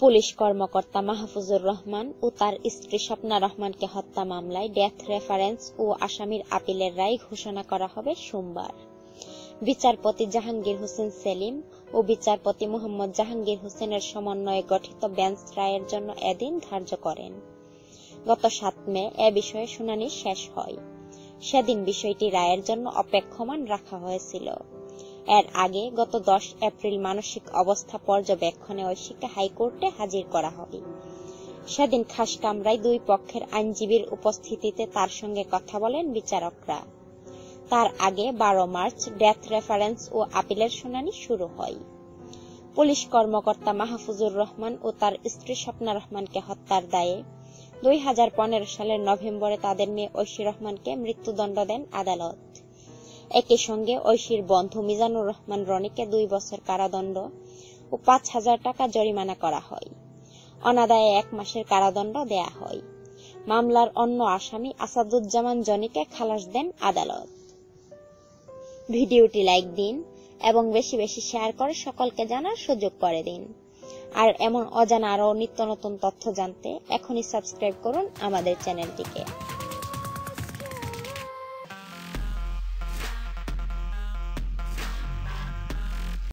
Police কর্মকর্তা মাহফুজুর রহমান ও তার স্ত্রী স্বপ্না রহমানকে হত্যা মামলায় ডেথ রেফারেন্স ও আসামির আপিলের রায় ঘোষণা করা হবে সোমবার। বিচারপতি জাহাঙ্গীর হোসেন সেলিম ও বিচারপতি মোহাম্মদ জাহাঙ্গীর হোসেনের সমন্বয়ে গঠিত বেঞ্চ রায়ের জন্য এদিন ধার্য করেন। গত সাত মে এ বিষয়ে শুনানি শেষ হয়। সেদিন বিষয়টি রায়ের জন্য অপেক্ষমান রাখা হয়েছিল। এর আগে গত দশ এপ্রিল মানসিক অবস্থা পর্যবেক্ষণে ঐশীকে হাইকোর্টে হাজির করা হবে। সেদিন খাস কামরায় দুই পক্ষের আইনজীবীর উপস্থিতিতে তার সঙ্গে কথা বলেন বিচারকরা। তার আগে বারো মার্চ ডেথ রেফারেন্স ও আপিলের শুনানি শুরু হয়। পুলিশ কর্মকর্তা মাহফুজুর রহমান ও তার স্ত্রী স্বপ্না রহমানকে হত্যার দায়ে দুই হাজার পনেরো সালের নভেম্বরে তাদের মেয়ে ঐশী রহমানকে মৃত্যুদণ্ড দেন আদালত। একই সঙ্গে ঐশীর বন্ধু মিজানুর রহমান রনিকে দুই বছর কারাদণ্ড ও পাঁচ হাজার টাকা জরিমানা করা হয়। অনাদায়ে এক মাসের কারাদণ্ড দেয়া হয়। মামলার অন্য আসামি আসাদুজ্জামান জনিকে খালাস দেন আদালত। ভিডিওটি লাইক দিন এবং বেশি বেশি শেয়ার করে সকলকে জানার সুযোগ করে দিন। আর এমন অজানা আরও নিত্য নতুন তথ্য জানতে এখনই সাবস্ক্রাইব করুন আমাদের চ্যানেলটিকে।